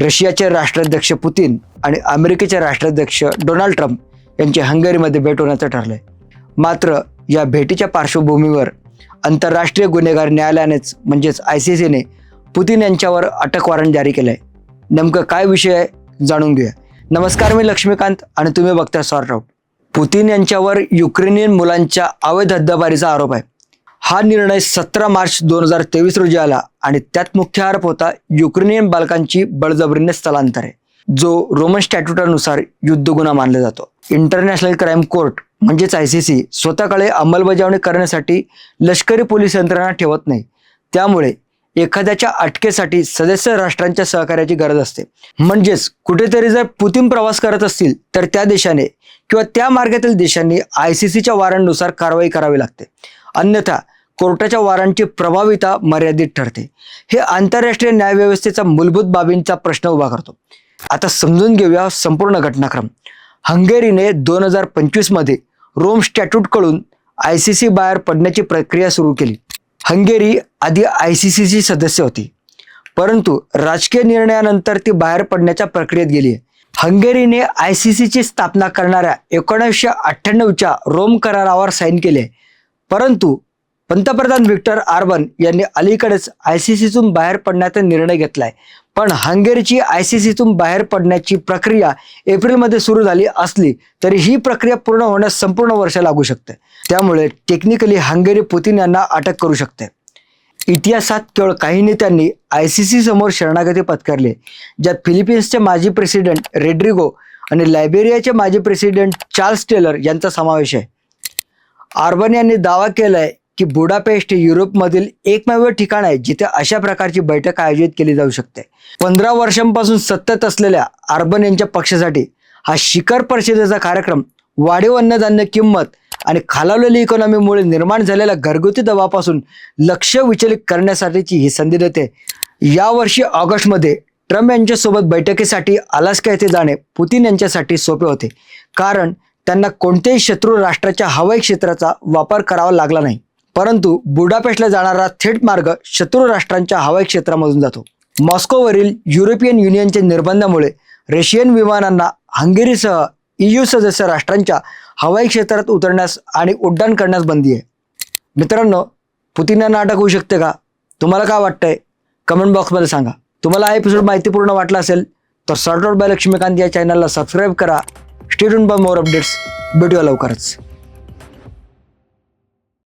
रशियाचे राष्ट्राध्यक्ष पुतीन आणि अमेरिकेचे राष्ट्राध्यक्ष डोनाल्ड ट्रम्प यांची हंगेरीमध्ये भेट होण्याचं ठरलंय. मात्र या भेटीच्या पार्श्वभूमीवर आंतरराष्ट्रीय गुन्हेगार न्यायालयानेच म्हणजेच आय सी सीने पुतीन यांच्यावर अटक वॉरंट जारी केलं आहे नेमकं काय विषय आहे जाणून घेऊया. नमस्कार मी लक्ष्मीकांत आणि तुम्ही बघता सॉर्ट आउट. पुतीन यांच्यावर युक्रेनियन मुलांच्या अवैध हद्दबारीचा आरोप आहे. हा निर्णय सतरा मार्च दोन हजार तेवीस रोजी आला आणि त्यात मुख्य आरोप होता युक्रेनियन बालकांची बळजबरीने स्थलांतर आहे जो रोमन स्टॅट्युटानुसार युद्ध गुन्हा मानला जातो. इंटरनॅशनल क्राईम कोर्ट म्हणजेच आय सी सी स्वतःकडे अंमलबजावणी करण्यासाठी लष्करी पोलीस यंत्रणा ठेवत नाही. त्यामुळे एखाद्याच्या अटकेसाठी सदस्य राष्ट्रांच्या सहकार्याची गरज असते. म्हणजेच कुठेतरी जर पुतीन प्रवास करत असतील तर त्या देशाने किंवा त्या मार्गातील देशांनी आय सी सीच्या वॉरंटनुसार कारवाई करावी लागते. अन्यथा कोर्टाच्या वारांची प्रभाविता मर्यादित ठरते. हे आंतरराष्ट्रीय न्यायव्यवस्थेचा मूलभूत बाबींचा प्रश्न उभा करतो. आता समजून घेऊया संपूर्ण घटनाक्रम. हंगेरीने दोन हजार पंचवीसमध्ये रोम स्टॅट्यूटकडून आय सी सी बाहेर पडण्याची प्रक्रिया सुरू केली. हंगेरी आधी आय सी सीची सदस्य होती. परंतु राजकीय निर्णयानंतर ती बाहेर पडण्याच्या प्रक्रियेत गेली आहे. हंगेरीने आय सी सीची स्थापना करणाऱ्या एकोणीसशे अठ्ठ्याण्णवच्या रोम करारावर साईन केले. परंतु पंतप्रधान व्हिक्टर आर्बन यांनी अलीकडेच आय सी सीतून बाहेर पडण्याचा निर्णय घेतलाय. पण हंगेरीची आय सी सीतून बाहेर पडण्याची प्रक्रिया एप्रिलमध्ये सुरू झाली असली तरी ही प्रक्रिया पूर्ण होण्यास संपूर्ण वर्ष लागू शकते. त्यामुळे टेक्निकली हंगेरी पुतीन यांना अटक करू शकते. इतिहासात केवळ काही नेत्यांनी आय सी सी समोर शरणागती पत्करली. ज्यात फिलिपिन्सचे माजी प्रेसिडेंट रेड्रिगो आणि लायबेरियाचे माजी प्रेसिडेंट चार्ल्स टेलर यांचा समावेश आहे. आर्बन यांनी दावा केलाय की बुडापेस्ट हे युरोपमधील एकमेव ठिकाण आहे जिथे अशा प्रकारची बैठक आयोजित केली जाऊ शकते. पंधरा वर्षांपासून सत्तेत असलेल्या अर्बन यांच्या पक्षासाठी हा शिखर परिषदेचा कार्यक्रम वाढीव अन्नधान्य किंमत आणि खालावलेली इकॉनॉमीमुळे निर्माण झालेल्या घरगुती दबावापासून लक्ष विचलित करण्यासाठीची ही संधी देते. यावर्षी ऑगस्टमध्ये ट्रम्प यांच्यासोबत बैठकीसाठी अलास्का येथे जाणे पुतीन यांच्यासाठी सोपे होते. कारण त्यांना कोणत्याही शत्रू राष्ट्राच्या हवाई क्षेत्राचा वापर करावा लागला नाही. परंतु बुडापेस्टला जाणारा थेट मार्ग शत्रू राष्ट्रांच्या हवाई क्षेत्रामधून जातो. मॉस्कोवरील युरोपियन युनियनच्या निर्बंधामुळे रशियन विमानांना हंगेरीसह ईयू सदस्य राष्ट्रांच्या हवाई क्षेत्रात उतरण्यास आणि उड्डाण करण्यास बंदी आहे. मित्रांनो पुतीनांना अटक होऊ शकते का? तुम्हाला काय वाटतंय? कमेंट बॉक्समध्ये सांगा. तुम्हाला हा एपिसोड माहितीपूर्ण वाटला असेल तर सॉर्ट आउट बाय लक्ष्मीकांत या चॅनलला सबस्क्राईब करा. Stay tuned by more updates. भेटूया लवकरच.